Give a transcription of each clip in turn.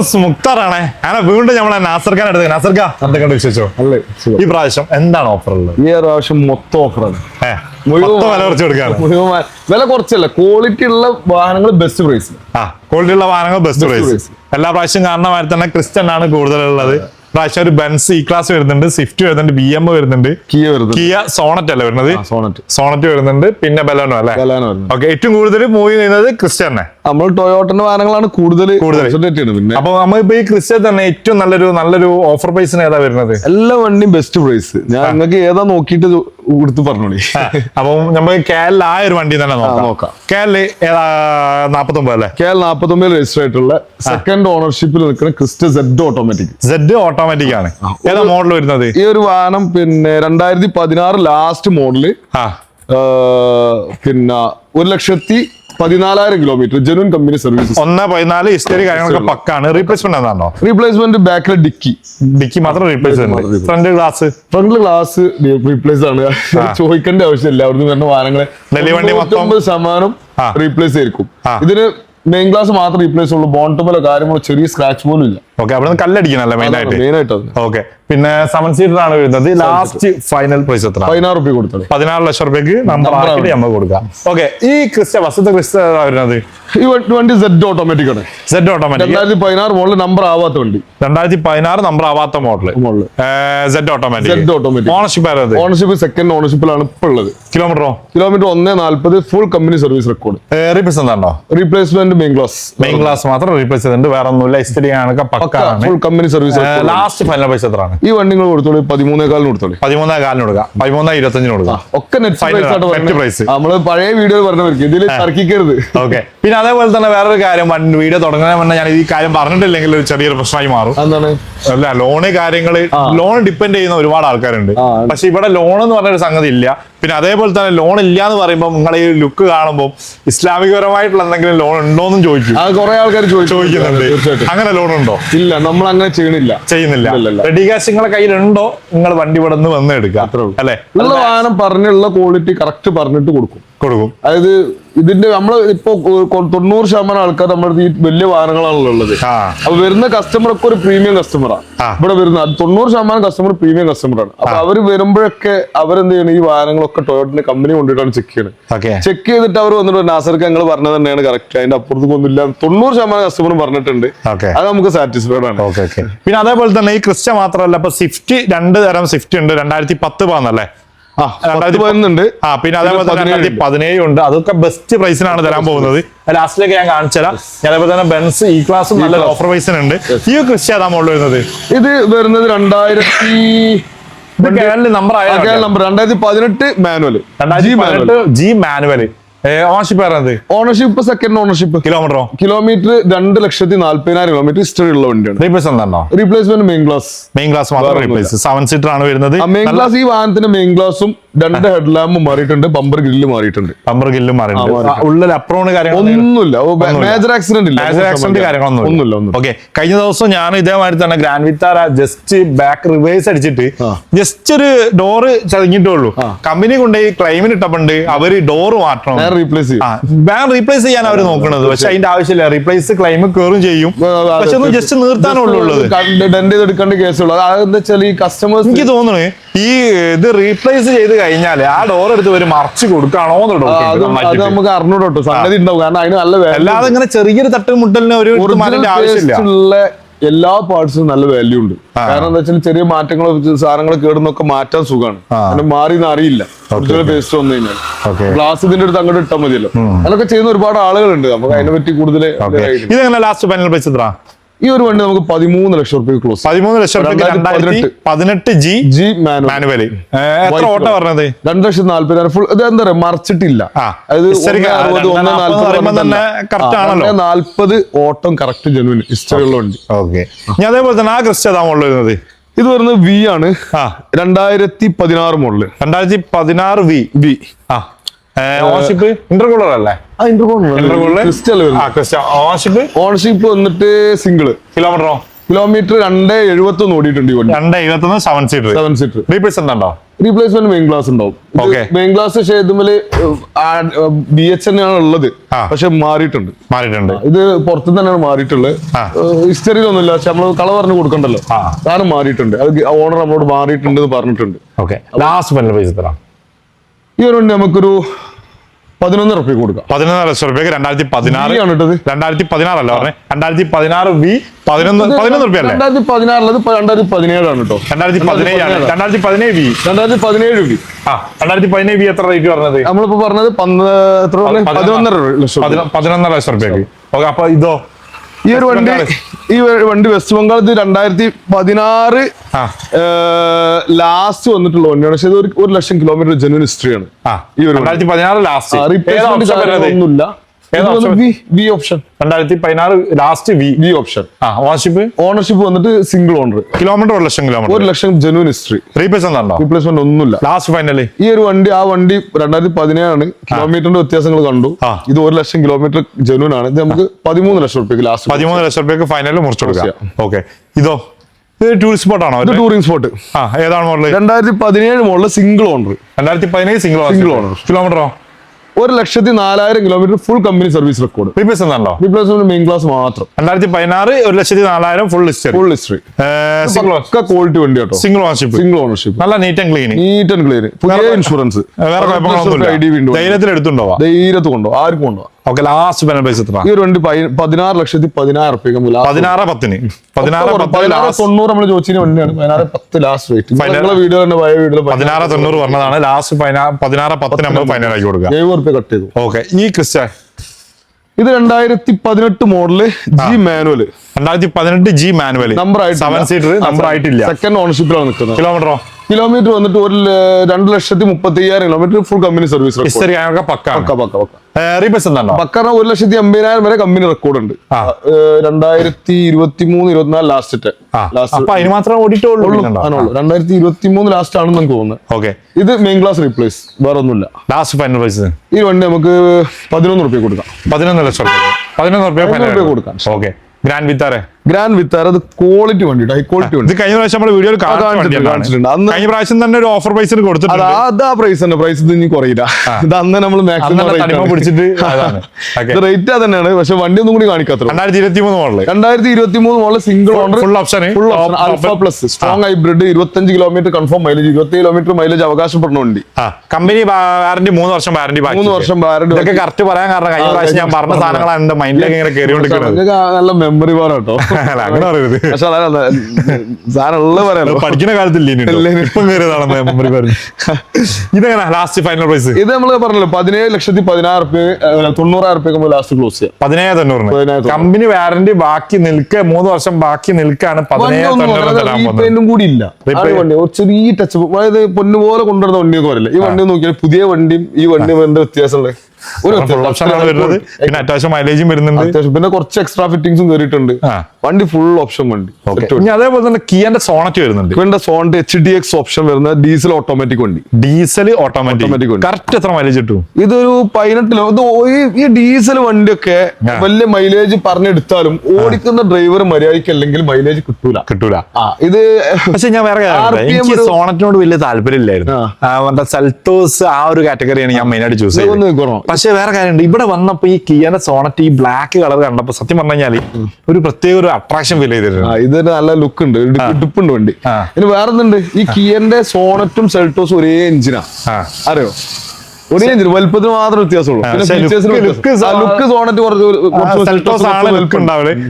Friends മുക്താറാണേ അങ്ങനെ വീണ്ടും നമ്മളെ നാസർ ഖാൻ എടുത്തത് നാസർ ഖാൻ എന്തൊക്കെ അല്ലേ ഈ പ്രാവശ്യം എന്താണ് ഓഫർ ഉള്ളത്? ഈ പ്രാവശ്യം മൊത്തം ഓഫറാണ് വില കുറച്ച് വില കുറച്ചല്ല ക്വാളിറ്റി ഉള്ള വാഹനങ്ങൾ ബെസ്റ്റ് പ്രൈസ് ആ ക്വാളിറ്റി ഉള്ള വാഹനങ്ങൾ ബെസ്റ്റ് പ്രൈസ് എല്ലാ പ്രാവശ്യം കാരണമായി തന്നെ ക്രിസ്റ്റൻ ആണ് കൂടുതലുള്ളത്. പ്രാവശ്യം ഒരു ബെൻസ് ഇ ക്ലാസ് വരുന്നുണ്ട് സ്വിഫ്റ്റ് വരുന്നുണ്ട് ബി എം വരുന്നുണ്ട്. കിയ കിയ സോണറ്റ് അല്ലേ വരുന്നത്? സോണറ്റ് സോണറ്റ് വരുന്നുണ്ട് പിന്നെ ബെലോനോ അല്ലേ? ഓക്കെ ഏറ്റവും കൂടുതൽ മൂവ് ചെയ്യുന്നത് ക്രിസ്റ്റൻ തന്നെ നമ്മൾ ടൊയോട്ടന്റെ വാഹനങ്ങളാണ് കൂടുതൽ concentrate ചെയ്യുന്നത്. പിന്നെ അപ്പൊ നമ്മളിപ്പോ ഈ ക്രിസ്റ്റ തന്നെ ഏറ്റവും നല്ലൊരു നല്ലൊരു ഓഫർ പ്രൈസിന് ഏതാ വരുന്നത്? എല്ലാ വണ്ടിയും ബെസ്റ്റ് പ്രൈസ് ഞാൻ നിങ്ങൾക്ക് ഏതാ നോക്കിയിട്ട് കൊടുത്ത് പറഞ്ഞോളി. അപ്പൊ നമ്മൾ കേരള ആ ഒരു വണ്ടി തന്നെ നോക്കാം. കേരള ഏതാ നാപ്പത്തൊമ്പത് അല്ലേ? കേരള നാപ്പത്തൊമ്പത് രജിസ്റ്റർ ആയിട്ടുള്ള സെക്കൻഡ് ഓണർഷിപ്പിൽ നിൽക്കുന്ന Crysta Z automatic Z automatic ആണ്. ഏതാ മോഡൽ വരുന്നത്? ഈ ഒരു വാഹനം പിന്നെ രണ്ടായിരത്തി പതിനാറ് ലാസ്റ്റ് മോഡൽ പിന്നെ ഒരു ലക്ഷത്തി പതിനാലായിരം കിലോമീറ്റർ ജനുവൻ കമ്പനി സർവീസ് ഒന്ന് പതിനാല് ഹിസ്റ്ററി കാര്യങ്ങളൊക്കെ പക്കാണ്. റീപ്ലേസ്മെന്റ് എന്താണോ റീപ്ലേസ്മെന്റ് ബാക്കിലെ ഡിക്കി ഡിക്കി മാത്രം replace. Front glass front glass replace ആണ്. ചോദിക്കേണ്ട ആവശ്യമില്ല. അവിടുന്ന് വരുന്ന വാഹനങ്ങളെ ശതമാനം. റീപ്ലേസ് ആയിരിക്കും. ഇതിന് മെയിൻ ഗ്ലാസ് മാത്രം റീപ്ലേസ് ഉള്ളൂ ബോണ്ടമല്ലോ കാര്യങ്ങളോ ചെറിയ സ്ക്രാച്ച് പോലും ഇല്ല. ഓക്കെ അവിടെ നിന്ന് കല്ലടിക്കണല്ലേ മെയിൻ ആയിട്ട്? മെയിൻ ആയിട്ട് ഓക്കെ പിന്നെ സെവൻ സീറ്റർ ആണ് വരുന്നത്. ലാസ്റ്റ് ഫൈനൽ പ്രൈസ് എത്ര പതിനാറ് റുപ്യ കൊടുത്തത് പതിനാറ് ലക്ഷം റുപ്യക്ക് നമ്മൾ നമ്മൾ ആക്കിയിട്ട് ആണ്. കൊടുക്കാം. ഓക്കെ ഈ ക്രിസ്റ്റ വസ്തുത ക്രിസ്റ്റ വരുന്നത്? ഈ വണ്ടി- സെഡ് ഓട്ടോമാറ്റിക് ആണ്. സെഡ് ഓട്ടോമാറ്റിക് രണ്ടായിരത്തി പതിനാറ് മോഡൽ നമ്പർ ആവാത്ത വണ്ടി. രണ്ടായിരത്തി പതിനാറ് നമ്പർ ആവാത്ത model model Z automatic Z automatic ownership ആയത് ഓണർഷിപ്പ് സെക്കൻഡ് ഓണർഷിപ്പിലാണ് ഇപ്പോൾ ഉള്ളത്. കിലോമീറ്ററോ കിലോമീറ്റർ ഒന്നേ നാല്പത് full company service record replace എന്താണോ replacement main glass main class മാത്രം റീപ്ലേസ് ചെയ്തിട്ടുണ്ട് വേറെ ഒന്നുമില്ല ഹിസ്റ്ററി ആണ്. Full company service last final പൈസ എത്രയാണ്? ഈ വണ്ടി നിങ്ങൾ കൊടുത്തോളൂ പതിമൂന്നേകാലിന് കൊടുത്തോളൂ. പതിമൂന്നേ കാലിന് കൊടുക്കാം. പതിമൂന്നേ ഇരുപത്തഞ്ചിന് കൊടുക്കാം. ഒക്കെ നെറ്റ് പ്രൈസ് ആയിട്ട് നെറ്റ് പ്രൈസ് നമ്മൾ നമ്മൾ പഴയ വീഡിയോ പറഞ്ഞവർക്ക് ഇതിൽ തർക്കിക്കരുത്. ഓക്കെ പിന്നെ അതേപോലെ തന്നെ വേറൊരു കാര്യം വീഡിയോ തുടങ്ങുന്നതിന് മുന്നേ ഞാൻ ഈ കാര്യം പറഞ്ഞിട്ടില്ലെങ്കിൽ ഒരു ചെറിയൊരു പ്രശ്നമായി മാറും. എന്താണ് അല്ല ലോണ് കാര്യങ്ങൾ ലോൺ ഡിപ്പെൻഡ് ചെയ്യുന്ന ഒരുപാട് ആൾക്കാരുണ്ട്. പക്ഷെ ഇവിടെ ലോൺ എന്ന് പറഞ്ഞൊരു സംഗതി ഇല്ല. പിന്നെ അതേപോലെ തന്നെ ലോൺ ഇല്ല എന്ന് പറയുമ്പോൾ നിങ്ങൾ ഈ ലുക്ക് കാണുമ്പോൾ ഇസ്ലാമികപരമായിട്ടുള്ള എന്തെങ്കിലും ലോൺ ഉണ്ടോ എന്നും ചോദിക്കും. അത് കുറെ ആൾക്കാർ ചോദിക്കുന്നുണ്ട്. തീർച്ചയായിട്ടും. അങ്ങനെ ലോൺ ഉണ്ടോ? ഇല്ല നമ്മൾ അങ്ങനെ ചെയ്യണില്ല. ചെയ്യുന്നില്ല. റെഡി ക്യാഷ് നിങ്ങളെ കയ്യിലുണ്ടോ? നിങ്ങൾ വണ്ടി ഇവിടെ നിന്ന് വന്ന് എടുക്കുക. അത്രേ ഉള്ളൂ. അല്ലെ? ഉള്ള വാഹനം പറഞ്ഞുള്ള ക്വാളിറ്റി കറക്റ്റ് പറഞ്ഞിട്ട് കൊടുക്കും. കൊടുക്കും. അതായത് ഇതിന്റെ നമ്മൾ ഇപ്പൊ തൊണ്ണൂറ് ശതമാനം ആൾക്കാർ നമ്മുടെ ഈ വലിയ വാഹനങ്ങളാണല്ലോ ഉള്ളത്. അപ്പൊ വരുന്ന കസ്റ്റമർ ഒക്കെ ഒരു പ്രീമിയം കസ്റ്റമറാണ് ഇവിടെ വരുന്ന തൊണ്ണൂറ് ശതമാനം കസ്റ്റമർ പ്രീമിയം കസ്റ്റമറാണ് അപ്പൊ അവർ വരുമ്പോഴൊക്കെ അവരെന്ത് ചെയ്യണം? ഈ വാഹനങ്ങളൊക്കെ ടൊയോട്ടിന്റെ കമ്പനി കൊണ്ടിട്ടാണ് ചെക്ക് ചെയ്യണത് ചെക്ക് ചെയ്തിട്ട് അവർ വന്നിട്ട് നാസർക്ക് ഞങ്ങൾ പറഞ്ഞത് തന്നെയാണ് കറക്റ്റ് അതിന്റെ അപ്പുറത്തേക്ക് ഒന്നുമില്ല. തൊണ്ണൂറ് ശതമാനം കസ്റ്റമർ പറഞ്ഞിട്ടുണ്ട്. അത് നമുക്ക് സാറ്റിസ്ഫൈഡ് ആണ്. പിന്നെ അതേപോലെ തന്നെ ഈ ക്രിസ്റ്റ മാത്രമല്ല ഇപ്പൊ സ്വിഫ്റ്റ് രണ്ട് തരം സ്വിഫ്റ്റ് ഉണ്ട്. രണ്ടായിരത്തി പത്ത് പോകുന്നല്ലേ പത്ത് പതിനൊന്നുണ്ട്. ആ പിന്നെ അതേപോലെ തന്നെ രണ്ടായിരത്തി പതിനേഴ് ഉണ്ട്. അതൊക്കെ ബെസ്റ്റ് പ്രൈസിനാണ് തരാൻ പോകുന്നത്. ലാസ്റ്റിലേക്ക് ഞാൻ കാണിച്ചതരാം. അതേപോലെ തന്നെ ബെൻസ് ഈ ക്ലാസ് നല്ല ഓഫർ പ്രൈസിനുണ്ട് ഈ കൃഷി ഏതാ മുകളിൽ വരുന്നത്? ഇത് വരുന്നത് രണ്ടായിരത്തി നമ്പർ ആയ നമ്പർ രണ്ടായിരത്തി പതിനെട്ട് മാനുവൽ രണ്ടായിരത്തി ജി മാനുവൽ ഓണർഷിപ്പ് പറയുന്നത് ഓണർഷിപ്പ് സെക്കൻഡ് ഓണർഷിപ്പ് കിലോമീറ്ററോ കിലോമീറ്റർ രണ്ട് ലക്ഷത്തി നാല്പതിനായിരം കിലോമീറ്റർ ഹിസ്റ്ററി ഉള്ള വണ്ടിയാണ്. റീപ്ലേസ് എന്താണോ? Replacement main glass main glass മാത്രം റീപ്ലേസ് സെവൻ സീറ്റർ ആണ് വരുന്നത്. മെയിൻ ഗ്ലാസ് ഈ വാഹനത്തിന്റെ മെയിൻ ഗ്ലാസും രണ്ട് ഹെഡ് ലാമ്പും മാറിയിട്ടുണ്ട്. ബമ്പർ ഗ്രില്ല് മാറിയിട്ടുണ്ട്. പമ്പർ ഗ്രില്ല് മാറിയിട്ടുണ്ട്. ഉള്ളിൽ അപ്രോണ് ഒന്നുമില്ല. മേജർ ആക്സിഡന്റ് ഇല്ല. മേജർ ആക്സിഡന്റ് കാര്യങ്ങളൊന്നും ഒന്നുമില്ല ഓക്കെ കഴിഞ്ഞ ദിവസം ഞാൻ ഇതേമാതിരി തന്നെ grand Vitara just back reverse അടിച്ചിട്ട്. ജസ്റ്റ് ഒരു ഡോറ് ചതഞ്ഞിട്ടേ ഉള്ളൂ. കമ്പനി കൊണ്ടുപോയി ക്ലൈമിന് ഇട്ടപ്പോണ്ട് അവർ ഡോറ് മാറ്റണം. ഞാൻ റീപ്ലേസ് ചെയ്യും. ബാങ്ക് റീപ്ലേസ് ചെയ്യാൻ അവർ നോക്കുന്നത് പക്ഷെ അതിന്റെ ആവശ്യമില്ല. റീപ്ലേസ് ക്ലെയിം കയറും ചെയ്യും. പക്ഷെ ഒന്ന് ജസ്റ്റ് നിർത്താനുള്ളത് ഡെന്റ് ചെയ്തെടുക്കേണ്ട കേസുള്ളൂ. അതെന്താ വെച്ചാൽ ഈ കസ്റ്റമേഴ്സ് എനിക്ക് തോന്നുന്നു ഈ ഇത് റീപ്ലേസ് ചെയ്ത് കഴിഞ്ഞാൽ ആ ഡോർ എടുത്ത് ഒരു മറച്ച് കൊടുക്കാണോ അത് നമുക്ക് അറിഞ്ഞൂടോട്ടോ. സംഗതി ഉണ്ടാവും. കാരണം അതിന് നല്ല അല്ലാതെ ഇങ്ങനെ ചെറിയൊരു തട്ടുമുട്ടലിന് ഒരു ആവശ്യമില്ല. എല്ലാ പാർട്സിനും നല്ല വാല്യൂ ഉണ്ട്. കാരണം എന്താ വെച്ചാൽ ചെറിയ മാറ്റങ്ങൾ സാധനങ്ങൾ കേടുന്നൊക്കെ മാറ്റാൻ സുഖമാണ്. കാരണം മാറി അറിയില്ല. ഒറിജിനൽ പേസ്റ്റ് വന്നു കഴിഞ്ഞാൽ ഗ്ലാസ് ഇതിന്റെ അടുത്ത് അങ്ങോട്ട് ഇട്ടാൽ മതിയല്ലോ. അതൊക്കെ ചെയ്യുന്ന ഒരുപാട് ആളുകളുണ്ട്. നമുക്ക് അതിനെ പറ്റി കൂടുതൽ ഇതെങ്ങനെ ലാസ്റ്റ് പാനൽ എത്ര ഈ ഒരു വണ്ടി നമുക്ക് പതിമൂന്ന് ലക്ഷം റുപ്യ ക്ലോസ് പതിമൂന്ന് ലക്ഷം പതിനെട്ട് ജി ജി മാനുവൽ. എത്ര ഓട്ടോ പറഞ്ഞത്? രണ്ട് ലക്ഷത്തി നാല്പതിനായിരം ഫുൾ ഇത് എന്താ പറയാ മറിച്ചിട്ടില്ല. അതായത് നാല്പത് ഓട്ടം കറക്റ്റ് ജനുവിൻ ഹിസ്റ്ററി ഉള്ള വണ്ടി. ഓക്കെ. ഞാൻ അതേപോലെ തന്നെ ആ ക്രിസ്റ്റ് ഏതാ മുകളിൽ വരുന്നത്? ഇത് വരുന്നത് വി ആണ്. രണ്ടായിരത്തി പതിനാറ് മോഡൽ രണ്ടായിരത്തി പതിനാറ് വി വി ആ. ഓണർഷിപ്പ് ഇന്റർകൂളർ അല്ലേ? ഓണർഷിപ്പ് ഓണർഷിപ്പ് വന്നിട്ട് സിംഗിൾ കിലോമീറ്ററോ കിലോമീറ്റർ രണ്ട് എഴുപത്തി ഒന്ന് ഓടിയിട്ടുണ്ട് രണ്ട് seven seater seven seater replacement ഉണ്ടോ? റീപ്ലേസ്മെന്റ് മെയിൻ ഗ്ലാസ് ഉണ്ടാവും. Okay. മെയിൻ ഗ്ലാസ് പക്ഷേ ഇതുമൽ ബി എച്ച് ആണ് ഉള്ളത്. പക്ഷെ മാറിയിട്ടുണ്ട്. മാറിയിട്ടുണ്ട്. ഇത് പുറത്തു തന്നെയാണ് മാറിയിട്ടുള്ളത് ഹിസ്റ്ററിയിലൊന്നുമില്ല പക്ഷെ നമ്മൾ കള പറഞ്ഞു കൊടുക്കണ്ടല്ലോ. സാധനം മാറിയിട്ടുണ്ട്. അത് ഓണർ നമ്മളോട് മാറിയിട്ടുണ്ട് എന്ന് പറഞ്ഞിട്ടുണ്ട്. ഓക്കെ ലാസ്റ്റ് ഈ ഒരു നമുക്കൊരു പതിനൊന്ന് റുപ്യ കൊടുക്കുക പതിനൊന്ന് ലക്ഷം റുപ്യക്ക് രണ്ടായിരത്തി പതിനാറ് ആണ് ഇട്ടത് രണ്ടായിരത്തി പതിനാറല്ല പറഞ്ഞേ? രണ്ടായിരത്തി പതിനാറ് വി പതിനൊന്ന് പതിനൊന്ന് റുപ്യ അല്ലേ? രണ്ടായിരത്തി പതിനാറിലത് രണ്ടായിരത്തി പതിനേഴാണ് കേട്ടോ. രണ്ടായിരത്തി പതിനേഴ് ആണ് രണ്ടായിരത്തി പതിനേഴ് വി രണ്ടായിരത്തി പതിനേഴ് വി ആ രണ്ടായിരത്തി പതിനേഴ് വി എത്ര റേറ്റ് പറഞ്ഞത് നമ്മളിപ്പോ പറഞ്ഞത്? പതിനൊന്നര ലക്ഷം പതിനൊന്നര ലക്ഷം റുപ്യക്ക് ഓക്കെ അപ്പൊ ഇതോ? ഈ ഒരു വണ്ടി. ഈ വണ്ടി വെസ്റ്റ് ബംഗാൾ ഇത് രണ്ടായിരത്തി പതിനാറ് ലാസ്റ്റ് വന്നിട്ടുള്ള വണ്ടിയാണ്. പക്ഷെ ഇത് ഒരു ലക്ഷം കിലോമീറ്റർ ജനുവൻ ഹിസ്റ്ററിയാണ് ഈ ഒരു ലാസ്റ്റ് ഒന്നുമില്ല. ഏതാ option? വി ഓപ്ഷൻ രണ്ടായിരത്തി പതിനാറ് ലാസ്റ്റ് വി വി ഓപ്ഷൻ ആ ഓണർഷിപ്പ് ഓണർഷിപ്പ് വന്നിട്ട് സിംഗിൾ ഓണർ കിലോമീറ്റർ ഒരു ലക്ഷം ഒരു കിലോമീറ്റർ ലക്ഷം ജനുവൻ ഹിസ്റ്ററി റീപ്ലേസ്മെന്റ് ഉണ്ടോ? റീപ്ലേസ്മെന്റ് ഒന്നുമില്ല. ലാസ്റ്റ് ഫൈനലി ഈ ഒരു വണ്ടി ആ വണ്ടി രണ്ടായിരത്തി പതിനേഴാണ്. കിലോമീറ്ററിന്റെ വ്യത്യാസങ്ങൾ കണ്ടു. ആ. ഇത് ഒരു ലക്ഷം കിലോമീറ്റർ ജനുവൻ ആണ്. ഇത് നമുക്ക് പതിമൂന്ന് ലക്ഷം റുപ്യക്ക് ലാസ്റ്റ് പതിമൂന്ന് ലക്ഷം റുപ്യക്ക് ഫൈനലിൽ മുറിച്ചു കൊടുക്കാം. ഓക്കെ ഇതോ? ഇത് ടൂറിസ്റ്റ് സ്പോട്ട് ആണോ ഇത് ടൂറിംഗ് സ്പോട്ട് ആ ഏതാണ് മോഡൽ രണ്ടായിരത്തി പതിനേഴ് മോഡൽ സിംഗിൾ ഓണർ രണ്ടായിരത്തി പതിനേഴ് സിംഗിൾ സിംഗിൾ ഓണർ കിലോമീറ്ററോ ഒരു ലക്ഷത്തി നാലായിരം kilometre full company service record replace P replacement main class മാത്രം. രണ്ടായിരത്തി പതിനാറ് ഒരു ലക്ഷത്തി നാലായിരം full history full history single ഒക്കെ ക്വാളിറ്റി വണ്ടി കേട്ടോ സിംഗിൾ ഓണർഷിപ്പ് സിംഗിൾ ഓണർഷിപ്പ് നല്ല neat and clean neat and clear പുതിയ ഇൻഷുറൻസ് വേറെ കുഴപ്പങ്ങളൊന്നുമില്ല. ഐ ഡി വീണ്ടും ധൈര്യത്തിൽ എടുത്തുണ്ടോ? ധൈര്യത്ത് കൊണ്ടോ ആർക്കും കൊണ്ടോ ഓക്കെ ലാസ്റ്റ് ഫൈനൽ പ്രൈസ് എത്ര? ഈ ഒരു വണ്ടി പതിനാറ് ലക്ഷത്തി പതിനായിരം റുപ്യ പതിനാറ് പത്തിന്. പതിനാറ് തൊണ്ണൂറ് നമ്മൾ ചോദിച്ചതിന് വണ്ടിയാണ് പതിനാറ് പത്ത് ലാസ്റ്റ് റേറ്റ്. നിങ്ങളെ വീഡിയോ തന്നെ പഴയ വീഡിയോ പതിനാറ് തൊണ്ണൂറ് പറഞ്ഞതാണ്. ലാസ്റ്റ് പതിനാറ് പത്തിന് നമ്മൾ ഫൈനൽ ആക്കി കൊടുക്കുക. എഴുപത് റുപ്യ കട്ട് ചെയ്തു. ഓക്കെ ഈ ക്രിസ്ത്യൻ ഇത് രണ്ടായിരത്തി പതിനെട്ട് മോഡൽ ജി മാനുവൽ രണ്ടായിരത്തി പതിനെട്ട് ജി മാനുവൽ നമ്പർ ആയിട്ട് സെവൻ സീറ്റർ നമ്പർ ആയിട്ടില്ല. സെക്കൻഡ് ഓണർഷിപ്പിലാണ് നിൽക്കുന്നത്. കിലോമീറ്ററോ കിലോമീറ്റർ വന്നിട്ട് ഒരു രണ്ട് ലക്ഷത്തി മുപ്പത്തി അയ്യായിരം kilometre full company service history ഒക്കെ പക്കാണ്. പക്ക പക്ക പക്ക. റീപ്ലേസ് എന്താണോ? പക്കറ ഒരു ലക്ഷത്തി അമ്പതിനായിരം വരെ കമ്പനി റെക്കോർഡ് ഉണ്ട്. രണ്ടായിരത്തി ഇരുപത്തി മൂന്ന് ഇരുപത്തിനാല് ലാസ്റ്റ് ലാസ്റ്റ് മാത്രം ഓടിയിട്ടുള്ളൂ രണ്ടായിരത്തി ഇരുപത്തി മൂന്ന് ലാസ്റ്റ് ആണെന്ന് എനിക്ക് തോന്നുന്നത് ഓക്കെ ഇത് മെയിൻ ക്ലാസ് റീപ്ലേസ് വേറെ ഒന്നുമില്ല. ലാസ്റ്റ് ഫൈനൽ പ്രൈസ് ഈ വണ്ടി നമുക്ക് പതിനൊന്ന് റുപ്യ കൊടുക്കാം. പതിനൊന്ന് ലക്ഷം പതിനൊന്ന് റുപ്യ കൊടുക്കാം. Okay grand Vitara grand Vitara അത് ക്വാളിറ്റി വണ്ടി ഹൈ ക്വാളിറ്റി വണ്ടി ഇത് കഴിഞ്ഞ പ്രാവശ്യം നമ്മൾ വീഡിയോയിൽ കാണിച്ചിട്ടുണ്ട്. അന്ന് കഴിഞ്ഞ പ്രാവശ്യം തന്നെ ഒരു ഓഫർ പ്രൈസിന് കൊടുത്തിട്ടുണ്ട്. അത് ആ പ്രൈസ് തന്നെ. പ്രൈസ് ഇത് ഇനി കുറയില്ല. ഇത് അന്ന് നമ്മൾ തനിമ പിടിച്ചിട്ട്. റേറ്റ് തന്നെയാണ് പക്ഷെ വണ്ടി ഒന്നും കൂടി കാണിക്കാത്ത രണ്ടായിരത്തി ഇരുപത്തി മൂന്ന് മോഡൽ രണ്ടായിരത്തി ഇരുപത്തി മൂന്ന് model single owner full option full option alpha plus strong hybrid ഇരുപത്തഞ്ച് കിലോമീറ്റർ കൺഫേം മൈലേജ് ഇരുപത്തി കിലോമീറ്റർ മൈലേജ് അവകാശപ്പെടുന്ന വണ്ടി. കമ്പനി വാറന്റി മൂന്ന് വർഷം വാറന്റി മൂന്ന് വർഷം വാറന്റി ഇതൊക്കെ കറക്റ്റ് പറയാൻ കാരണം കഴിഞ്ഞ പ്രാവശ്യം ഞാൻ പറഞ്ഞ. സാധനങ്ങളാണ് എന്റെ മൈൻഡിലേക്ക് ഇങ്ങനെ കയറിക്കൊണ്ടിരിക്കുന്നത് കൊണ്ടിരിക്കുന്നത് നല്ല മെമ്മറി അല്ല, അങ്ങനെ പറയരുത്. പക്ഷെ അതല്ല സാധനം ഉള്ളത് പറയാലോ പഠിക്കുന്ന കാലത്തില്ല ഇനി ഇല്ല, ഇനി. ഇപ്പം കയറിയതാണ് മെമ്മറി പറഞ്ഞു. ഇതെങ്ങനെ ലാസ്റ്റ് ഫൈനൽ പ്രൈസ് ഇത് നമ്മൾ പറഞ്ഞല്ലോ പതിനേഴ് ലക്ഷത്തി പതിനാറ് റുപ്യ തൊണ്ണൂറായിരം റുപ്യക്ക് ലാസ്റ്റ് ക്ലോസ് ചെയ്യാം. പതിനേഴ് തൊണ്ണൂറിന്. കമ്പനി വാറന്റി ബാക്കി നിൽക്കെ മൂന്ന് വർഷം ബാക്കി നിൽക്കാണ് പതിനേഴ് തൊണ്ണൂറിന് കൂടി ഇല്ല. ചെറിയ ടച്ച് അതായത് പൊന്നു പോലെ വണ്ടി പറയില്ല? ഈ വണ്ടി നോക്കിയാൽ പുതിയ വണ്ടിയും ഈ വണ്ടിയും എന്താ വ്യത്യാസമുള്ളത്? ഒരു ഓപ്ഷൻ ആണ് വരുന്നത്. പിന്നെ അത്യാവശ്യം മൈലേജും വരുന്നുണ്ട്. അത്യാവശ്യം പിന്നെ കുറച്ച് എക്സ്ട്രാ ഫിറ്റിംഗ്സും കയറിയിട്ടുണ്ട്. വണ്ടി ഫുൾ ഓപ്ഷൻ വണ്ടി. ഇനി അതേപോലെ തന്നെ കിയന്റെ സോണറ്റ് വരുന്നുണ്ട്. കിയന്റെ Sonet H D X option വരുന്ന ഡീസൽ ഓട്ടോമാറ്റിക് വണ്ടി. ഡീസൽ ഓട്ടോമാറ്റിക് വണ്ടി. കറക്റ്റ് എത്ര മൈലേജ് കിട്ടും? ഇതൊരു പതിനെട്ടിലോ ഇത് ഈ- ഡീസൽ വണ്ടിയൊക്കെ. വലിയ മൈലേജ് പറഞ്ഞെടുത്താലും ഓടിക്കുന്ന ഡ്രൈവർ മര്യാദയ്ക്ക് അല്ലെങ്കിൽ മൈലേജ് കിട്ടൂല. കിട്ടൂല. ഇത് പക്ഷെ ഞാൻ വേറെ എനിക്ക് സോണറ്റിനോട് വലിയ താല്പര്യം ഇല്ലായിരുന്നു മറ്റേ സെൽറ്റോസ് ആ ഒരു കാറ്റഗറിയാണ് ഞാൻ മെയിൻ ആയിട്ട് ചൂസ് ചെയ്യുന്നത് ചെയ്തത്. പക്ഷെ വേറെ കാര്യമുണ്ട്. ഇവിടെ വന്നപ്പോ ഈ കിയന്റെ സോണറ്റ് ഈ ബ്ലാക്ക് കളർ കണ്ടപ്പോ സത്യം പറഞ്ഞു കഴിഞ്ഞാൽ ഒരു പ്രത്യേക ഒരു അട്രാക്ഷൻ ഫീൽ ചെയ്തിരുന്നു ആ, ഇതൊരു നല്ല ലുക്ക് ഉണ്ട്. ഇടുപ്പുണ്ട് വണ്ടി. ഇനി വേറെ എന്തുണ്ട് ഈ കിയന്റെ സോണറ്റും സെൽട്ടോസും ഒരേ എഞ്ചിനാ അറിയോ? ഒരേ എഞ്ചിന് വലുപ്പത്തിന് മാത്രം വ്യത്യാസമുള്ളൂ.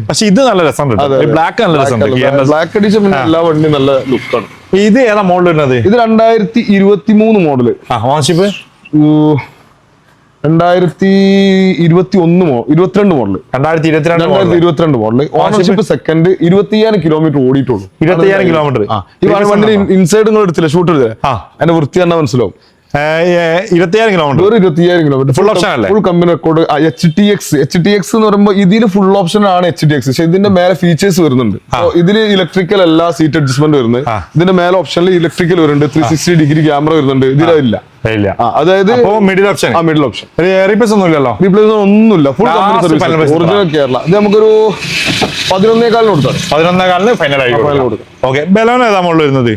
പക്ഷേ ഇത് നല്ല രസം ബ്ലാക്ക് നല്ല രസം ബ്ലാക്ക് അടിച്ച പിന്നെ എല്ലാ വണ്ടിയും നല്ല ലുക്കാണ് ഇത് ഏതാ മോഡൽ വരുന്നത്? ഇത് രണ്ടായിരത്തി ഇരുപത്തി മൂന്ന് മോഡൽ ഓണർഷിപ്പ് രണ്ടായിരത്തി ഇരുപത്തി ഒന്ന് മോ ഇരുപത്തിരണ്ട് മോഡൽ രണ്ടായിരത്തി ഇരുപത്തിരണ്ട് രണ്ടായിരത്തി ഇരുപത്തിരണ്ട് മോഡൽ ഓണർഷിപ്പ് സെക്കൻഡ് ഇരുപത്തിയ്യായിരം കിലോമീറ്റർ ഓടിയിട്ടുള്ളൂ. ഇരുപത്തിയ്യായിരം കിലോമീറ്റർ ഈ ഇൻസൈഡ് നിങ്ങൾ എടുത്തില്ല ഷൂട്ട് എടുത്തില്ല. അതിന്റെ വൃത്തി തന്നെ മനസ്സിലാവും. ഇരുപത്തിയ്യായിരം കിലോമീറ്റർ. ഒരു ഇരുപത്തിയായിരം കിലോമീറ്റർ. ഫുൾ ഓപ്ഷൻ അല്ലേ? Full company record H T X H T X എന്ന് പറയുമ്പോൾ ഇതിൽ ഫുൾ ഓപ്ഷൻ ആണ് എച്ച് ടി എക്സ് പക്ഷെ ഇതിന്റെ മേലെ ഫീച്ചേഴ്സ് വരുന്നുണ്ട്. ഇതിൽ ഇലക്ട്രിക്കൽ അല്ല സീറ്റ് അഡ്ജസ്റ്റ്മെന്റ് വരുന്നത്. ഇതിന്റെ മേലെ ഓപ്ഷനിൽ ഇലക്ട്രിക്കൽ വരുന്നുണ്ട്. ത്രീ സിക്സ്റ്റി ഡിഗ്രി ക്യാമറ വരുന്നുണ്ട്. ഇതിലില്ല ഇല്ല. അതായത് മിഡിൽ ഓപ്ഷൻ ആ മിഡിൽ ഓപ്ഷൻ റീപ്ലേസ് ഒന്നും ഇല്ലല്ലോ? റീപ്ലേസ് ഒന്നുമില്ല. Full company service original Kerala ഇത് നമുക്കൊരു പതിനൊന്നേകാലിന് കൊടുത്താൽ പതിനൊന്നേ കാലിന് ഫൈനൽ ആയി കൊടുക്കാം. ഓക്കെ ബലോന ഏതാ മുകളിൽ വരുന്നത്?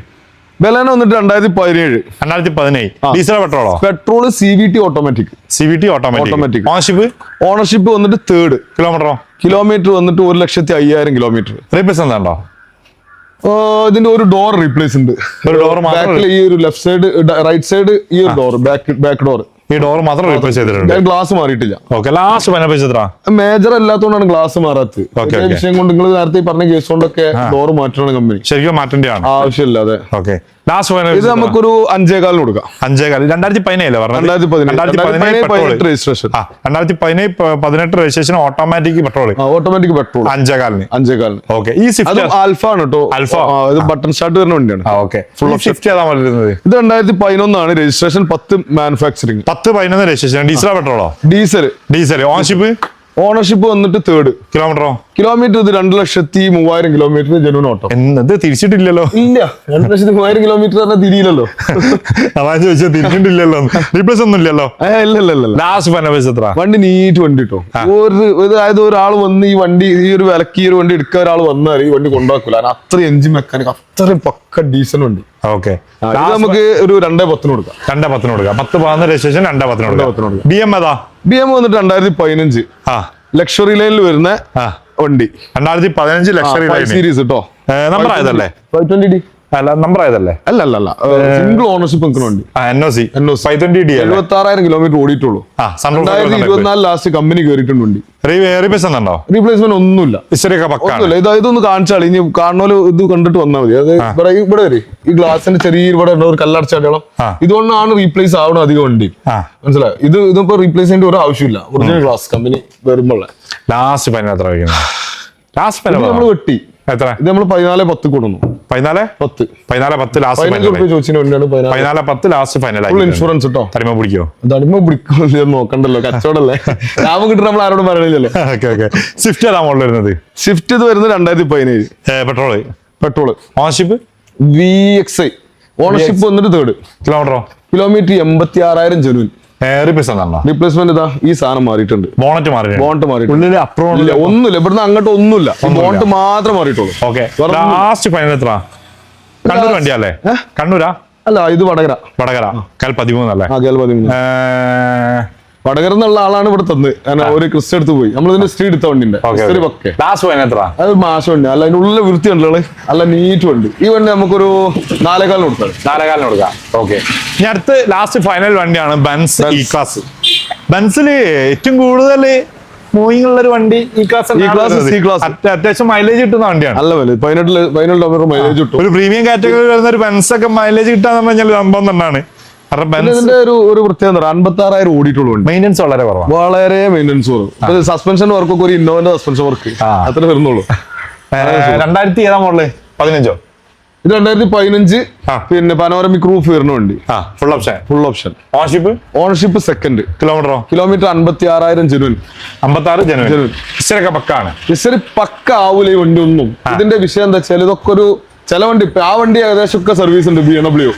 ബലാന വന്നിട്ട് രണ്ടായിരത്തി പതിനേഴ് രണ്ടായിരത്തി പതിനേഴ് diesel പെട്രോളോ? Petrol C V T automatic C V T automatic. Ownership ownership വന്നിട്ട് തേർഡ് കിലോമീറ്ററോ കിലോമീറ്റർ വന്നിട്ട് ഒരു ലക്ഷത്തി അയ്യായിരം കിലോമീറ്റർ റീപ്ലേസ് എന്താണ്ടോ ഇതിന്റെ ഒരു ഡോർ റീപ്ലേസ് ഉണ്ട്. ഒരു ഡോർ ബാക്കിൽ ഈ ഒരു ലെഫ്റ്റ് സൈഡ് റൈറ്റ് സൈഡ് ഈ ഒരു ഡോർ ബാക്ക് ബാക്ക് ഡോർ ഈ ഡോർ മാത്രം റീപ്ലേസ് ചെയ്തിട്ടുണ്ട്. ഗ്ലാസ് മാറിയിട്ടില്ല. ഓക്കെ ലാസ്റ്റ് പതിനഞ്ച് എത്ര മേജർ അല്ലാത്തതുകൊണ്ടാണ് ഗ്ലാസ് മാറാത്തത്. വിഷയം കൊണ്ട് നിങ്ങൾ നേരത്തെ പറഞ്ഞ കേസ് കൊണ്ടൊക്കെ ഡോർ മാറ്റണം കമ്പനി ശരിക്കും മാറ്റേണ്ടതാണ്. ആവശ്യമില്ല അതെ ഓക്കെ ഇത് നമുക്കൊരു അഞ്ചേകാലിന് കൊടുക്കാം. അഞ്ചേ കാലം രണ്ടായിരത്തി പതിനേഴ്. രണ്ടായിരത്തി പതിനേഴ് രജിസ്ട്രേഷൻ ആ രണ്ടായിരത്തി പതിനേഴ് പതിനെട്ട് registration automatic petrol automatic petrol അഞ്ചേ കാലിന് അഞ്ചേകാലിന്. ഓക്കെ ഈ സ്വിഫ്റ്റ് ആൽഫ ആണ് കേട്ടോ ആൽഫ ഇത് ബട്ടൺ സ്റ്റാർട്ട് വരുന്ന വണ്ടിയാണ്. ഓക്കെ ഫുൾ സ്വിഫ്റ്റ് ഏതാ വരുന്നത് ഇത് രണ്ടായിരത്തി പതിനൊന്നാണ് രജിസ്ട്രേഷൻ പത്ത് മാനുഫാക്ചറിങ് പത്ത് പതിനൊന്ന് രജിസ്ട്രേഷൻ ഡീസലോ പെട്രോളോ ഡീസൽ ഡീസൽ ഓൺഷിപ്പ് ഓണർഷിപ്പ് വന്നിട്ട് തേർഡ് കിലോമീറ്ററോ കിലോമീറ്റർ ഇത് രണ്ട് ലക്ഷത്തി മൂവായിരം കിലോമീറ്റർ ജനുവൻ ഓട്ടോ. എന്നത് തിരിച്ചിട്ടില്ലല്ലോ. ഇല്ല രണ്ട് ലക്ഷത്തി മൂവായിരം കിലോമീറ്റർ പറഞ്ഞാൽ തിരിയില്ലല്ലോ. അതാ ചോദിച്ചത് തിരിച്ചിട്ടില്ലല്ലോ. റീപ്ലേസ് ഒന്നും ഇല്ലല്ലോ. ലാസ്റ്റ് എത്ര വണ്ടി നീറ്റ് വണ്ടി കേട്ടോ ഒരു അതായത് ഒരാൾ വന്ന് ഈ വണ്ടി ഈ ഒരു വിലക്ക് ഈ ഒരു വണ്ടി എടുക്കാൻ ഒരാൾ വന്നാൽ ഈ വണ്ടി കൊണ്ടാക്കൂല അത്ര അത്രയും എഞ്ചിൻ മെക്കാനിക് അത്രയും പക്ക ഡീസൽ വണ്ടി. ഓക്കെ നമുക്ക് ഒരു രണ്ടേ പത്തിന് കൊടുക്കാം. രണ്ടേ പത്തിന് കൊടുക്കാം. പത്ത് പതിനൊന്ന് രജിസ്ട്രേഷൻ രണ്ടേ പത്തിന് കൊടുക്കാം. കൊടുക്കാം. ബി എം ഏതാ? ബി എം വന്നിട്ട് രണ്ടായിരത്തി പതിനഞ്ച്. ആ. ലക്ഷറി ലൈനിൽ വരുന്ന വണ്ടി. രണ്ടായിരത്തി പതിനഞ്ച് ലക്ഷറി ലൈൻ സീരീസ് കേട്ടോ നമ്പർ ആയതല്ലേ? ട്വന്റി ഡി അല്ല നമ്പർ ആയതല്ലേ? അല്ല അല്ല അല്ല സിംഗിൾ ഓണർഷിപ്പ് നിൽക്കുന്ന വണ്ടി. ആ N O C NOC. Five twenty എഴുപത്തി ആറായിരം കിലോമീറ്റർ ഓടിയിട്ടുള്ളൂ. രണ്ടായിരത്തി ഇരുപത്തിനാല് ലാസ്റ്റ് കമ്പനി കയറിയിട്ടുണ്ട് വണ്ടി. റീപ്ലേസ് ഉണ്ടോ? റീപ്ലേസ്മെന്റ് ഒന്നുമില്ല. ഒന്നുമില്ല. ഇത് ഇതൊന്ന് കാണിച്ചാൽ ഇനി കാണുന്നോൽ ഇത് കണ്ടിട്ട് വന്നാൽ മതി. അത് ഇവിടെ ഇവിടെ വരെ. ഈ ഗ്ലാസിന്റെ ചെറിയ ഇവിടെ ഒരു കല്ലടച്ചടയാളം ആ. ഇതുകൊണ്ടാണ് റീപ്ലേസ് ആവണം അധികം ഉണ്ട് മനസ്സിലായോ? ഇത് ഇതിപ്പോ റീപ്ലേസ് ചെയ്യേണ്ട ഒരു ആവശ്യമില്ല. ഒറിജിനൽ ഗ്ലാസ് കമ്പനി വരുമ്പോൾ ലാസ്റ്റ് പതിന എത്ര ലാസ്റ്റ് ഇത് നമ്മൾ വെട്ടി. എത്ര? ഇത് നമ്മൾ പതിനാല് പത്ത് കൊടുന്നു. പതിനാല്? പത്ത്. പതിനാല് പത്ത് ലാസ്റ്റ് പതിനാല്. പത്ത് ലാസ്റ്റ് ഫൈനൽ ഫുൾ ഇൻഷുറൻസ് കേട്ടോ തനിമ പിടിക്കോ? തടിമ പിടിക്കോ നോക്കണ്ടല്ലോ കച്ചവടല്ലേ? ലാഭം കിട്ടുന്ന നമ്മൾ ആരോടും പറയണില്ലല്ലോ. ഓക്കെ ഓക്കെ സ്വിഫ്റ്റ് ഏതാ മോഡൽ വരുന്നത്? സ്വിഫ്റ്റ് ഇത് വരുന്നത് രണ്ടായിരത്തി പതിനേഴ്. Petrol petrol ownership V X I ownership വന്നിട്ട് തേർഡ് കിലോമീറ്ററോ കിലോമീറ്റർ എൺപത്തി ആറായിരം ജനുവൻ റീപ്ലേസ്മെന്റ് ഇതാ ഈ സാധനം മാറിയിട്ടുണ്ട്. ബോണറ്റ് മാറി ബോണ്ട് മാറിയിട്ടുണ്ട്. അപ്രോണില്ല ഒന്നുമില്ല. ഇവിടുന്ന് അങ്ങോട്ട് ഒന്നുമില്ല. ബോണ്ട് മാത്രം മാറിയിട്ടുള്ളൂ. ഓക്കെ ലാസ്റ്റ് ഫൈനൽ എത്ര കണ്ണൂർ വണ്ടിയല്ലേ കണ്ണൂരാ? അല്ല ഇത് വടകര. വടകര. കൽ പതിമൂന്നല്ലേ കേൾ പതിമൂന്ന് വടകര എന്നുള്ള ആളാണ് ഇവിടെ തന്ന്. കാരണം ഒരു ക്രിസ്റ്റ് എടുത്ത് പോയി. നമ്മൾ ഇതിന്റെ സ്ത്രീ എടുത്ത വണ്ടിന്റെ. അത് മാസം ഉണ്ട് അല്ല അതിനുള്ള വൃത്തി ഉണ്ടല്ലോ അല്ല നീറ്റ് വണ്ടി. ഈ വണ്ടി നമുക്കൊരു നാലേകാലിന് കൊടുത്താൽ നാലേകാലം കൊടുക്കാം. ഓക്കെ. ഇനി അടുത്ത് ലാസ്റ്റ് ഫൈനൽ വണ്ടിയാണ് ബൻസ് ഇ ക്ലാസ് ബൻസിൽ ഏറ്റവും കൂടുതൽ മൂവിങ് ഉള്ള ഒരു വണ്ടി ഈ ക്ലാസ് സി ക്ലാസ്. അത്യാവശ്യം മൈലേജ് കിട്ടുന്ന വണ്ടിയാണ്. അല്ല വില. പതിനെട്ടിൽ പതിനെട്ട് മൈലേജ് കിട്ടും. ഒരു പ്രീമിയം കാറ്റഗറി വരുന്ന ഒരു ബെൻസ് ഒക്കെ മൈലേജ് കിട്ടാന്ന് പറഞ്ഞാൽ സംഭവം തന്നെയാണ് ഇതിന്റെ ഒരു ഒരു പ്രത്യേകത അൻപത്തി ആറായിരം ഓടിയിട്ടുള്ളൂ വണ്ടി. വളരെ കുറവാണ് വളരെ മെയിന്റെനൻസ് കുറവ്. സസ്പെൻഷൻ വർക്കൊക്കെ ഒരു ഇന്നോവന്റെ സസ്പെൻഷൻ വർക്ക്. അത്ര വരുന്നുള്ളൂ. രണ്ടായിരത്തി ഏതാ മോഡൽ? പതിനഞ്ചോ? ഇത് രണ്ടായിരത്തി പതിനഞ്ച്. പിന്നെ പനോരമിക് റൂഫ് വരുന്ന വണ്ടി. Full option full option ownership ownership second കിലോമീറ്ററോ kilometre അൻപത്തി ആറായിരം ജനുവൻ അമ്പത്താറ് ജനുവൻ ജനുവരി. ഇച്ചിരൊക്കെ പക്കാണ്. ഇച്ചിരി പക്ക ആവൂലേ വണ്ടി ഒന്നും. ഇതിന്റെ വിഷയം എന്താ വെച്ചാൽ ഇതൊക്കെ ഒരു ചില വണ്ടി ഇപ്പൊ ആ വണ്ടി ഏകദേശം ഒക്കെ സർവീസ് ഉണ്ട് ബി എം ഡബ്ല്യു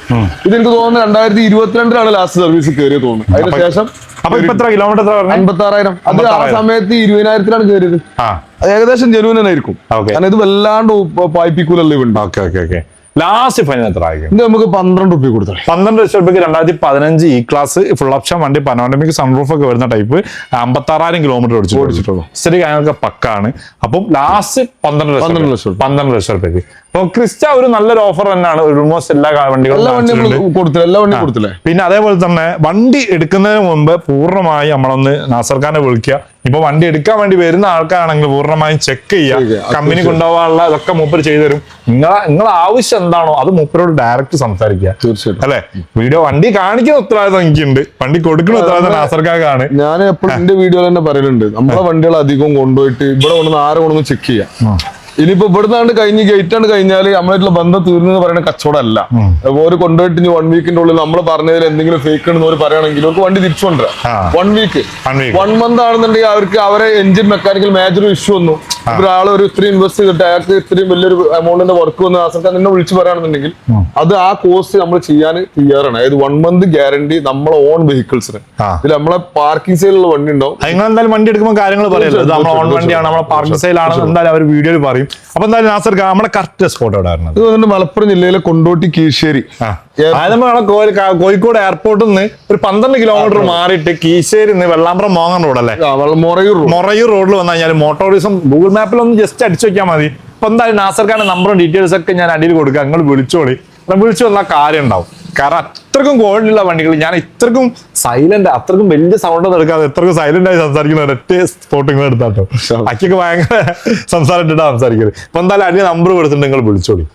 ഇത് എനിക്ക് തോന്നുന്നു രണ്ടായിരത്തി ഇരുപത്തിരണ്ടിലാണ് ലാസ്റ്റ് സർവീസ് കയറിയത് തോന്നുന്നു. അതിന് ശേഷം അപ്പൊ എത്ര കിലോമീറ്റർ അൻപത്തി ആറായിരം അത് ആ 56,000. സമയത്ത് ഇരുപതിനായിരത്തിലാണ് കയറിയത് ഏകദേശം ജനുവിനായിരിക്കും ആയിരിക്കും. കാരണം ഇത് വല്ലാണ്ട് പായ്പിക്കൂലല്ലേ വണ്ടി. Okay okay okay. Last final എത്ര ആയിരിക്കും? ഇത് നമുക്ക് പന്ത്രണ്ട് റുപ്യ കൊടുത്തു. പന്ത്രണ്ട് ലക്ഷം രൂപയ്ക്ക് രണ്ടായിരത്തി പതിനഞ്ച് ഇ ക്ലാസ് ഫുൾ ഓപ്ഷൻ വണ്ടി പനോണ്ടമിക് സൺറൂഫ് ഒക്കെ വരുന്ന ടൈപ്പ് അമ്പത്താറായിരം കിലോമീറ്റർ ഓടിച്ചു ഓടിച്ചിട്ടുള്ളൂ. ശരി കാര്യങ്ങളൊക്കെ പക്കാണ്. അപ്പം ലാസ്റ്റ് പന്ത്രണ്ട് ലക്ഷം പന്ത്രണ്ട്. ലക്ഷം. പന്ത്രണ്ട് ലക്ഷം രൂപയ്ക്ക് അപ്പൊ ക്രിസ്റ്റ ഒരു നല്ലൊരു ഓഫർ തന്നെയാണ്. ഓൾമോസ്റ്റ് എല്ലാ വണ്ടികളും എല്ലാ വണ്ടിയും കൊടുത്തില്ല? എല്ലാ വണ്ടിയും കൊടുത്തില്ലേ? പിന്നെ അതേപോലെ തന്നെ വണ്ടി എടുക്കുന്നതിന് മുമ്പ് പൂർണമായി നമ്മളൊന്ന് നാസർഖാനെ വിളിക്കുക. ഇപ്പൊ വണ്ടി എടുക്കാൻ വേണ്ടി വരുന്ന ആൾക്കാരാണെങ്കിൽ പൂർണമായും ചെക്ക് ചെയ്യുക. കമ്പനി കൊണ്ടുപോകാനുള്ള ഇതൊക്കെ മൂപ്പർ ചെയ്തുതരും. നിങ്ങളെ നിങ്ങളെ ആവശ്യം എന്താണോ അത് മൂപ്പരോട് ഡയറക്റ്റ് സംസാരിക്കുക. തീർച്ചയായിട്ടും. അല്ലെ? വീഡിയോ വണ്ടി കാണിക്കുന്ന ഉത്തരവാദിത്വം എനിക്കുണ്ട്. വണ്ടി കൊടുക്കുന്ന ഉത്തരവാദിത്തം നാസർക്കാണ് ഞാൻ എപ്പോഴും എന്റെ വീഡിയോയിൽ തന്നെ പറയലുണ്ട്. നമ്മളെ വണ്ടികൾ അധികം കൊണ്ടുപോയിട്ട് ഇവിടെ കൊണ്ടുവന്ന് ആരെ കൊണ്ടുവന്ന് ചെക്ക് ചെയ്യാം. ഇനിയിപ്പോ ഇവിടുന്നാണ്ട് കഴിഞ്ഞ് ഗേറ്റ് ആണ് കഴിഞ്ഞാൽ നമ്മളായിട്ടുള്ള ബന്ധം തീർന്നെന്ന് പറയുന്ന കച്ചവടമല്ല. ഓര് കൊണ്ടുപോയിട്ട് ഇനി വൺ വീക്കിന്റെ ഉള്ളിൽ നമ്മൾ പറഞ്ഞതിൽ എന്തെങ്കിലും ഫേക്ക് ഉണ്ടെന്ന് അവർ പറയുകയാണെങ്കിൽ അവർക്ക് വണ്ടി തിരിച്ചു. കൊണ്ടുവരാം. വൺ വീക്ക് വൺ മന്ത് ആണെന്നുണ്ടെങ്കിൽ അവർക്ക് അവരെ എഞ്ചിൻ മെക്കാനിക്കൽ മേജർ ഇഷ്യൂ ഒന്നും ഒരാൾ ഒരു ഇത്രയും ഇൻവെസ്റ്റ് ചെയ്തിട്ട് അയാൾക്ക് ഇത്രയും വലിയൊരു എമൗണ്ടിന്റെ വർക്ക് വന്ന് ആസർക്കാൻ എന്നെ വിളിച്ച് പറയുകയാണെന്നുണ്ടെങ്കിൽ അത് ആ കോഴ്സ് നമ്മൾ ചെയ്യാൻ തയ്യാറാണ്. അതായത് വൺ മന്ത് ഗ്യാരണ്ടി നമ്മളെ ഓൺ വെഹിക്കിൾസിന് ആ. ഇതിൽ നമ്മളെ പാർക്കിംഗ് സൈഡിലുള്ള വണ്ടി ഉണ്ടാവും. നിങ്ങൾ എന്തായാലും വണ്ടി എടുക്കുമ്പോൾ കാര്യങ്ങൾ പറയുന്നത് ഇത് നമ്മുടെ ഓൺ വണ്ടിയാണ്. നമ്മളെ പാർക്കിംഗ് സൈലാണ് എന്തായാലും അവർ വീഡിയോയിൽ പറയും. അപ്പൊ എന്തായാലും നാസർ നമ്മുടെ കറക്റ്റ് സ്പോട്ട് എവിടെ ഇത് മലപ്പുറം ജില്ലയിലെ കൊണ്ടോട്ടി കീഴ്ശ്ശേരി. കോഴിക്കോട് എയർപോർട്ടിൽ നിന്ന് ഒരു പന്ത്രണ്ട് കിലോമീറ്റർ മാറിയിട്ട് കീശേരി നിന്ന് വെള്ളാമ്പ്രം മോങ്ങൻ റോഡ് അല്ലേ? മൊറയൂർ മൊറയൂർ റോഡിൽ വന്നു കഴിഞ്ഞാൽ മോട്ടോറിസം ഗൂഗിൾ മാപ്പിൽ ഒന്ന് ജസ്റ്റ് അടിച്ചു വെക്കാൻ മതി. അപ്പൊ എന്തായാലും നാസർ ഖാന്റെ നമ്പറും ഡീറ്റെയിൽസ് ഒക്കെ ഞാൻ അടിയിൽ കൊടുക്കാം. നിങ്ങൾ വിളിച്ചോളി. വിളിച്ചു വന്നാൽ കാര്യം ഉണ്ടാവും. കാരണം അത്രക്കും ക്വാളിറ്റി വണ്ടികൾ ഞാൻ ഇത്രക്കും സൈലന്റ് അത്രക്കും വലിയ സൗണ്ട് ഒന്നും എടുക്കാതെ ഇത്രക്കും സൈലന്റ് ആയി സംസാരിക്കുന്ന ഒരൊറ്റ സ്പോട്ടിങ് എടുത്താട്ടോ. അക്കൊക്കെ ഭയങ്കര സംസാരം ഇട്ടിട്ടാണ് സംസാരിക്കുന്നത് അപ്പൊ എന്തായാലും അടിയ നമ്പർ കൊടുത്തിട്ട് നിങ്ങൾ വിളിച്ചോളി.